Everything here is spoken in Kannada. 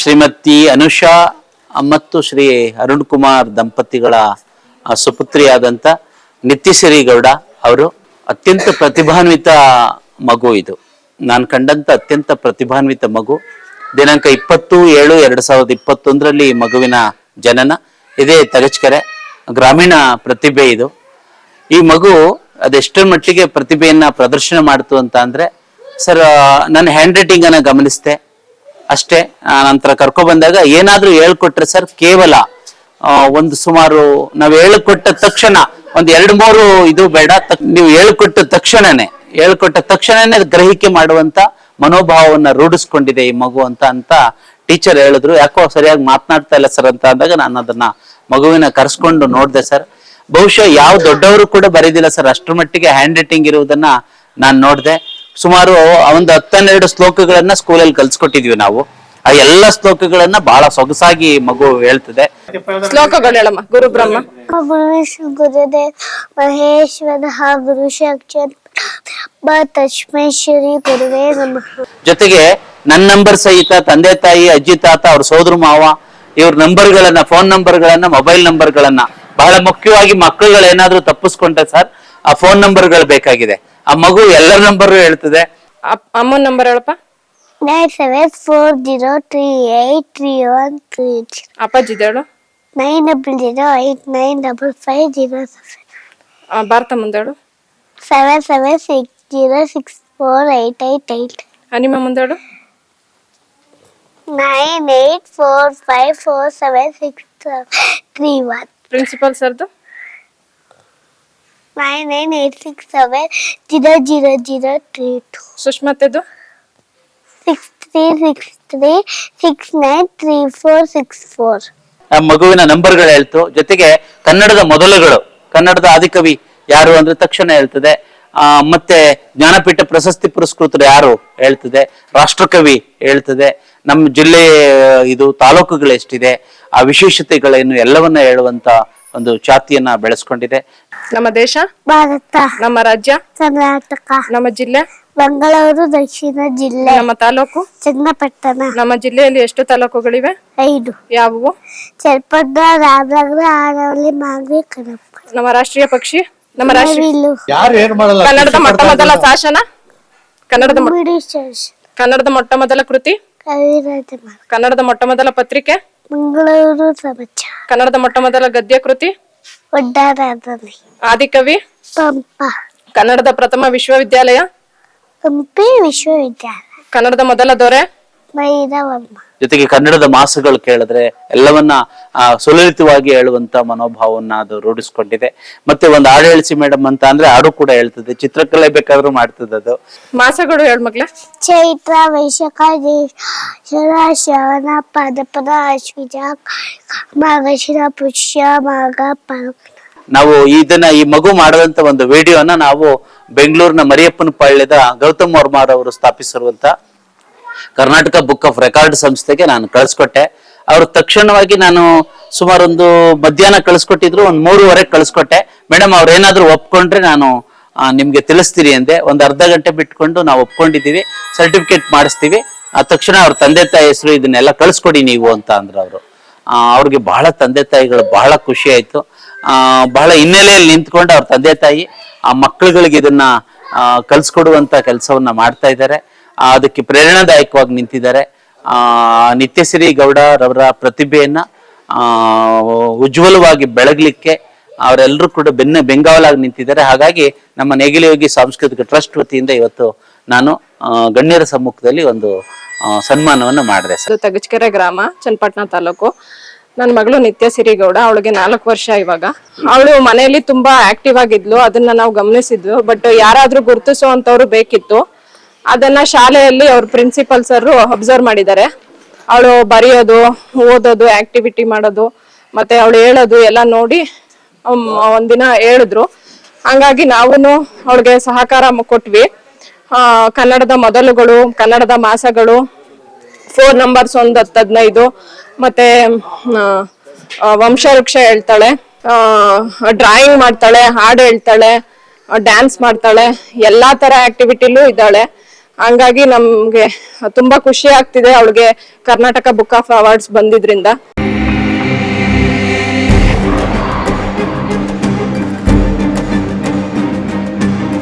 ಶ್ರೀಮತಿ ಅನುಷಾ ಮತ್ತು ಶ್ರೀ ಅರುಣ್ ಕುಮಾರ್ ದಂಪತಿಗಳ ಸುಪುತ್ರಿಯಾದಂಥ ನಿತ್ಯಶ್ರೀ ಗೌಡ ಅವರು ಅತ್ಯಂತ ಪ್ರತಿಭಾನ್ವಿತ ಮಗು ಇದು. ನಾನು ಕಂಡಂತ ಅತ್ಯಂತ ಪ್ರತಿಭಾನ್ವಿತ ಮಗು. ದಿನಾಂಕ ಇಪ್ಪತ್ತು ಏಳು ಎರಡ್ ಸಾವಿರದ ಇಪ್ಪತ್ತೊಂದರಲ್ಲಿ ಮಗುವಿನ ಜನನ. ಇದೇ ತಗಚ್ಕೆರೆ ಗ್ರಾಮೀಣ ಪ್ರತಿಭೆ ಇದು. ಈ ಮಗು ಅದೆಷ್ಟರ ಮಟ್ಟಿಗೆ ಪ್ರತಿಭೆಯನ್ನ ಪ್ರದರ್ಶನ ಮಾಡ್ತು ಅಂತ ಅಂದ್ರೆ, ಸರ್ ನನ್ನ ಹ್ಯಾಂಡ್ ರೈಟಿಂಗ್ ಅನ್ನ ಗಮನಿಸಿದೆ ಅಷ್ಟೇ. ಆ, ನಂತರ ಕರ್ಕೊ ಬಂದಾಗ ಏನಾದ್ರೂ ಹೇಳ್ಕೊಟ್ರೆ ಸರ್ ಕೇವಲ ಒಂದು ಸುಮಾರು ನಾವು ಹೇಳ್ಕೊಟ್ಟ ತಕ್ಷಣ ಒಂದ್ ಎರಡ್ ಮೂರು ಇದು ಬೇಡ ನೀವು ಹೇಳ್ಕೊಟ್ಟ ತಕ್ಷಣನೇ ಹೇಳ್ಕೊಟ್ಟ ತಕ್ಷಣನೇ ಗ್ರಹಿಕೆ ಮಾಡುವಂತ ಮನೋಭಾವವನ್ನ ರೂಢಿಸ್ಕೊಂಡಿದೆ ಈ ಮಗು ಅಂತ ಅಂತ ಟೀಚರ್ ಹೇಳಿದ್ರು. ಯಾಕೋ ಸರಿಯಾಗಿ ಮಾತನಾಡ್ತಾ ಇಲ್ಲ ಸರ್ ಅಂತ ಅಂದಾಗ ನಾನು ಅದನ್ನ ಮಗುವಿನ ಕರ್ಸ್ಕೊಂಡು ನೋಡ್ದೆ ಸರ್. ಬಹುಶಃ ಯಾವ ದೊಡ್ಡವರು ಕೂಡ ಬರೀದಿಲ್ಲ ಸರ್. ಅಷ್ಟರ ಮಟ್ಟಿಗೆ ಹ್ಯಾಂಡ್ ರೈಟಿಂಗ್ ಇರುವುದನ್ನ ನಾನು ನೋಡ್ದೆ. ಸುಮಾರು ಒಂದು ಹತ್ತನ್ನೆರಡು ಶ್ಲೋಕಗಳನ್ನ ಸ್ಕೂಲಲ್ಲಿ ಕಲ್ಸ್ಕೊಟ್ಟಿದ್ವಿ ನಾವು. ಆ ಎಲ್ಲಾ ಶ್ಲೋಕಗಳನ್ನ ಬಹಳ ಸೊಗಸಾಗಿ ಮಗು ಹೇಳ್ತದೆ. ಶ್ಲೋಕಗಳು ಹೇಳಮ್ಮ ಗುರು ಬ್ರಹ್ಮ. ಗುರು ಗುರುದೇವ್ ಮಹೇಶ್ವರ ಗುರು ಸಾಕ್ಷಾತ್ ತಸ್ಮೈ ಶ್ರೀ ಗುರುವೇ ನಮಃ. ಜೊತೆಗೆ ನನ್ನ ನಂಬರ್ ಸಹಿತ ತಂದೆ ತಾಯಿ ಅಜ್ಜಿ ತಾತ ಅವ್ರ ಸೋದರ ಮಾವ ಇವ್ರ ನಂಬರ್ಗಳನ್ನ ಫೋನ್ ನಂಬರ್ಗಳನ್ನ ಮೊಬೈಲ್ ನಂಬರ್ಗಳನ್ನ ಬಹಳ ಮುಖ್ಯವಾಗಿ ಮಕ್ಕಳುಗಳು ಏನಾದ್ರೂ ತಪ್ಪಿಸ್ಕೊಂಡ್ರೆ ಸರ್ ಆ ಫೋನ್ ನಂಬರ್ಗಳು ಬೇಕಾಗಿದೆ. ಆ ಮಗು ಎಲ್ಲರ ನಂಬರ್ ಹೇಳ್ತದೆ. ಅಪ್- ಅಮ್ಮನ್ ನಂಬರ್ ಹೇಳಪ್ಪ. Nine seven four zero three eight three one three ಅಪ್ಪಾಜಿ ಹೇಳು. Nine double zero eight nine double five zero ಆ, ಭಾರತ ಮುಂದೆ ಹೇಳು. Seven seven six zero six four eight eight eight. ಆ, ನಿಮ್ಮ ಮುಂದೆ ಹೇಳು. Nine eight four five four seven six three one. Principal ಸರ್ದು? Nine nine eight six seven zero zero zero three two ಸುಷ್ಮತೆದು six three six three six nine three four six four ಆ ಮಗುವಿನ ನಂಬರ್ಗಳು ಹೇಳ್ತು. ಜೊತೆಗೆ ಕನ್ನಡದ ಮೊದಲುಗಳು ಕನ್ನಡದ ಆದಿಕವಿ ಯಾರು ಅಂದ್ರೆ ತಕ್ಷಣ ಹೇಳ್ತದೆ. ಆ ಮತ್ತೆ ಜ್ಞಾನಪೀಠ ಪ್ರಶಸ್ತಿ ಪುರಸ್ಕೃತರು ಯಾರು ಹೇಳ್ತದೆ. ರಾಷ್ಟ್ರಕವಿ ಹೇಳ್ತದೆ. ನಮ್ಮ ಜಿಲ್ಲೆ ಇದು ತಾಲೂಕುಗಳು ಎಷ್ಟಿದೆ. ಆ ವಿಶೇಷತೆಗಳೇನು ಎಲ್ಲವನ್ನ ಹೇಳುವಂತ ಒಂದು ಜಾತಿಯನ್ನ ಬೆಳೆಸ್ಕೊಂಡಿದೆ. ನಮ್ಮ ದೇಶ ಭಾರತ ನಮ್ಮ ರಾಜ್ಯ ಕರ್ನಾಟಕ ನಮ್ಮ ಜಿಲ್ಲೆ ಬೆಂಗಳೂರು ದಕ್ಷಿಣ ಜಿಲ್ಲೆ ನಮ್ಮ ತಾಲೂಕು ಚನ್ನಪಟ್ಟಣ. ನಮ್ಮ ಜಿಲ್ಲೆಯಲ್ಲಿ ಎಷ್ಟು ತಾಲೂಕುಗಳಿವೆ? ಐದು. ಯಾವುವು? ಚಲ್ಪದ ರಾಮನಗರ ಆರವಳ್ಳಿ ಮಾಗಡಿ ಕನಪ ನಮ್ಮ ರಾಷ್ಟ್ರೀಯ ಪಕ್ಷಿ ನಮ್ಮ ರಾಷ್ಟ್ರೀಯ ನವಿಲು. ಯಾರು ಏನ್ ಮಾಡಲ್ಲ? ಕನ್ನಡದ ಮೊಟ್ಟ ಮೊದಲ ಶಾಸನ? ಕನ್ನಡದ ಬಿಡಿ ಕನ್ನಡದ ಮೊಟ್ಟ ಮೊದಲ ಕೃತಿ? ಕವಿರಾಜ ಮಾರ್ಗ. ಕನ್ನಡದ ಮೊಟ್ಟ ಮೊದಲ ಪತ್ರಿಕೆ? ಮಂಗಳೂರು ಸಮಾಚಾರ. ಕನ್ನಡದ ಮೊಟ್ಟ ಮೊದಲ ಗದ್ಯ ಕೃತಿ ಆದಿಕವಿ? ಪಂಪ. ಕನ್ನಡದ ಪ್ರಥಮ ವಿಶ್ವವಿದ್ಯಾಲಯ? ಹಂಪಿ ವಿಶ್ವವಿದ್ಯಾಲಯ. ಕನ್ನಡದ ಮೊದಲ ದೊರೆ? ಜೊತೆಗೆ ಕನ್ನಡದ ಮಾಸಗಳು ಕೇಳಿದ್ರೆ ಎಲ್ಲವನ್ನ ಆ, ಸುಲಲಿತವಾಗಿ ಹೇಳುವಂತ ಮನೋಭಾವವನ್ನ ಅದು ರೂಢಿಸ್ಕೊಂಡಿದೆ. ಮತ್ತೆ ಒಂದು ಹಾಡು ಹೇಳಿಸಿ ಮೇಡಮ್ ಅಂತ ಅಂದ್ರೆ ಹಾಡು ಕೂಡ ಹೇಳ್ತದೆ. ಚಿತ್ರಕಲೆ ಬೇಕಾದ್ರೂ ಮಾಡ್ತದೆ ಅದು. ಮಾಸಗಳು ಹೇಳ ಮಗ್ಲೆ ಚೈತ್ರ ವೈಶಾಖ ಶ್ರವಣ ಪಾದಪದ ಅಶ್ವಿಜ ಮಾಘಶಿರ ಪುಷ್ಯ ಮಾಘ ಫಲ್ಗುಣ. ನಾವು ಇದನ್ನ ಈ ಮಗು ಮಾಡಿದಂತ ಒಂದು ವಿಡಿಯೋನ ನಾವು ಬೆಂಗಳೂರಿನ ಮರಿಯಪ್ಪನ ಪಾಳ್ಯದ ಗೌತಮ್ ವರ್ಮಾರ್ ಅವರು ಸ್ಥಾಪಿಸಿರುವಂತ ಕರ್ನಾಟಕ ಬುಕ್ ಆಫ್ ರೆಕಾರ್ಡ್ ಸಂಸ್ಥೆಗೆ ನಾನು ಕಳಿಸ್ಕೊಟ್ಟೆ. ಅವರು ತಕ್ಷಣವಾಗಿ ನಾನು ಸುಮಾರು ಒಂದು ಮಧ್ಯಾಹ್ನ ಕಳಿಸ್ಕೊಟ್ಟಿದ್ರು, ಒಂದು ಮೂರುವರೆಗೆ ಕಳಿಸ್ಕೊಟ್ಟೆ. ಮೇಡಮ್ ಅವ್ರು ಏನಾದರೂ ಒಪ್ಕೊಂಡ್ರೆ ನಾನು ನಿಮಗೆ ತಿಳಿಸ್ತೀನಿ ಅಂದೆ. ಒಂದು ಅರ್ಧ ಗಂಟೆ ಬಿಟ್ಕೊಂಡು ನಾವು ಒಪ್ಕೊಂಡಿದ್ದೀವಿ. ಸರ್ಟಿಫಿಕೇಟ್ ಮಾಡಿಸ್ತೀವಿ. ಆ ತಕ್ಷಣ ಅವ್ರ ತಂದೆ ತಾಯಿ ಹೆಸರು ಇದನ್ನೆಲ್ಲ ಕಳಿಸ್ಕೊಡಿ ನೀವು ಅಂತ ಅಂದ್ರು ಅವರು. ಅವ್ರಿಗೆ ಬಹಳ ತಂದೆ ತಾಯಿಗಳು ಬಹಳ ಖುಷಿ ಆಯ್ತು. ಬಹಳ ಹಿನ್ನೆಲೆಯಲ್ಲಿ ನಿಂತ್ಕೊಂಡು ಅವ್ರ ತಂದೆ ತಾಯಿ ಆ ಮಕ್ಕಳುಗಳಿಗೆ ಇದನ್ನ ಕಲ್ಸ್ಕೊಡುವಂತ ಕೆಲಸವನ್ನ ಮಾಡ್ತಾ ಇದ್ದಾರೆ. ಅದಕ್ಕೆ ಪ್ರೇರಣಾದಾಯಕವಾಗಿ ನಿಂತಿದ್ದಾರೆ. ನಿತ್ಯಶ್ರೀ ಗೌಡ ರವರ ಪ್ರತಿಭೆಯನ್ನ ಉಜ್ವಲವಾಗಿ ಬೆಳಗಲಿಕ್ಕೆ ಅವರೆಲ್ಲರೂ ಕೂಡ ಬೆನ್ನ ಬೆಂಗಾವಲಾಗಿ ನಿಂತಿದ್ದಾರೆ. ಹಾಗಾಗಿ ನಮ್ಮ ನೇಗಿಲಿ ಹೋಗಿ ಸಾಂಸ್ಕೃತಿಕ ಟ್ರಸ್ಟ್ ವತಿಯಿಂದ ಇವತ್ತು ನಾನು ಗಣ್ಯರ ಸಮ್ಮುಖದಲ್ಲಿ ಒಂದು ಸನ್ಮಾನವನ್ನು ಮಾಡಿದೆ ಸರ್. ತಗಚ್ಕೆರೆ ಗ್ರಾಮ, ಚನ್ನಪಟ್ಟಣ ತಾಲೂಕು. ನನ್ನ ಮಗಳು ನಿತ್ಯ ಸಿರಿಗೌಡ ಅವಳಿಗೆ ನಾಲ್ಕು ವರ್ಷ ಇವಾಗ. ಅವಳು ಮನೆಯಲ್ಲಿ ತುಂಬಾ ಆಕ್ಟಿವ್ ಆಗಿದ್ಲು, ಅದನ್ನ ನಾವು ಗಮನಿಸಿದ್ವು. ಬಟ್ ಯಾರಾದ್ರೂ ಗುರುತಿಸುವಂತವ್ರು ಬೇಕಿತ್ತು ಅದನ್ನ ಶಾಲೆಯಲ್ಲಿ ಅವ್ರ ಪ್ರಿನ್ಸಿಪಲ್ ಸರ್ ಅಬ್ಸರ್ವ್ ಮಾಡಿದ್ದಾರೆ. ಅವಳು ಬರೆಯೋದು, ಓದೋದು ಆಕ್ಟಿವಿಟಿ ಮಾಡೋದು, ಮತ್ತೆ ಅವಳು ಹೇಳೋದು ಎಲ್ಲ ನೋಡಿ ಒಂದಿನ ಹೇಳಿದ್ರು. ಹಂಗಾಗಿ ನಾವು ಅವಳಿಗೆ ಸಹಕಾರ ಕೊಟ್ವಿ. ಕನ್ನಡದ ಮೊದಲುಗಳು, ಕನ್ನಡದ ಮಾಸಗಳು ಫೋನ್ ನಂಬರ್ಸ್ ಒಂದು ಹತ್ತು ಹದಿನೈದು, ಮತ್ತೆ ವಂಶವೃಕ್ಷ ಹೇಳ್ತಾಳೆ ಡ್ರಾಯಿಂಗ್ ಮಾಡ್ತಾಳೆ, ಹಾಡು ಹೇಳ್ತಾಳೆ ಡ್ಯಾನ್ಸ್ ಮಾಡ್ತಾಳೆ, ಎಲ್ಲಾ ತರ ಆಕ್ಟಿವಿಟಿಲೂ ಇದ್ದಾಳೆ. ಹಂಗಾಗಿ ನಮ್ಗೆ ತುಂಬಾ ಖುಷಿ ಆಗ್ತಿದೆ ಅವಳಿಗೆ ಕರ್ನಾಟಕ ಬುಕ್ ಆಫ್ ಅವಾರ್ಡ್ಸ್ ಬಂದಿದ್ರಿಂದ.